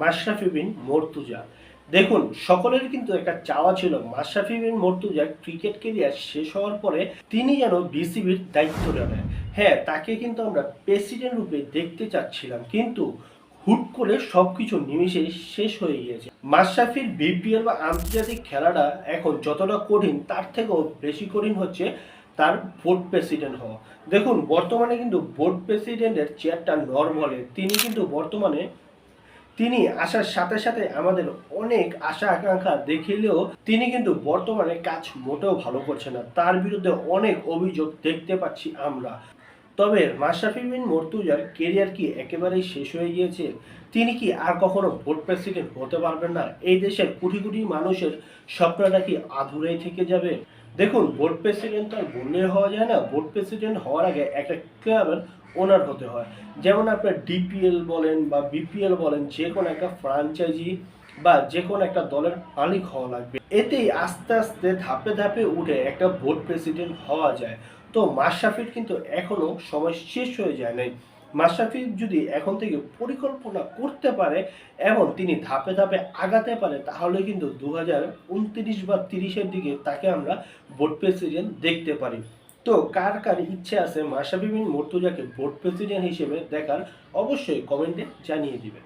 মাশরাফি বিন মর্তুজা। দেখুন, সকলের কিন্তু একটা চাওয়া ছিল, মাশরাফি বিন মর্তুজা ক্রিকেট কেরিয়ার শেষ হওয়ার পরে তিনি যেন বিসিবির দায়িত্ব নেন। হ্যাঁ তাকে কিন্তু আমরা প্রেসিডেন্ট রূপে দেখতে চাচ্ছিলাম, কিন্তু হুট করে সবকিছু নিমিশে শেষ হয়ে গিয়েছে। মাশরাফির বিপিএল বা আন্তর্জাতিক খেলাটা এখন যতটা কঠিন, তার থেকেও বেশি কঠিন হচ্ছে তার বোর্ড প্রেসিডেন্ট হওয়া। দেখুন, বর্তমানে কিন্তু বোর্ড প্রেসিডেন্টের চেয়ারটা নর্মালে তিনি কিন্তু বর্তমানে তিনি আসার সাথে সাথে আমাদের অনেক আশা আকাঙ্ক্ষা দেখিলেও তিনি কিন্তু বর্তমানে কাজ মোটেও ভালো করছে না। তার বিরুদ্ধে অনেক অভিযোগ দেখতে পাচ্ছি আমরা। তবে মাশরাফি বিন মর্তুজার কেরিয়ার কি একেবারেই শেষ হয়ে গিয়েছে? তিনি কি আর কখনো ভোট প্রেসিডেন্ট হতে পারবেন না? এই দেশের কোটি কোটি মানুষের স্বপ্নটা কি আধুরাই থেকে যাবে? দেখুন বোর্ড প্রেসিডেন্ট তো আর বললে হওয়া যায় না বোর্ড প্রেসিডেন্ট হওয়ার আগে একটা ক্লাবের ওনার হতে হয়। যেমন আপনার ডিপিএল বলেন বা বিপিএল বলেন, যে কোনো একটা ফ্রাঞ্চাইজি বা যে কোনো একটা দলের মালিক হওয়া লাগবে। এতেই আস্তে আস্তে ধাপে ধাপে উঠে একটা বোর্ড প্রেসিডেন্ট হওয়া যায়। তো মাশরাফির কিন্তু এখনও সময় শেষ হয়ে যায় নাই। মাশরাফি যদি এখন থেকে পরিকল্পনা করতে পারে এবং তিনি ধাপে ধাপে আগাতে পারে, তাহলে কিন্তু দু উনত্রিশ বা তিরিশের দিকে তাকে আমরা বোর্ড প্রেসিডেন্ট দেখতে পারি। তো কার কার ইচ্ছে আছে মাশরাফি বিন মর্তুজাকে বোর্ড প্রেসিডেন্ট হিসেবে দেখার, অবশ্যই কমেন্টে জানিয়ে দিবেন।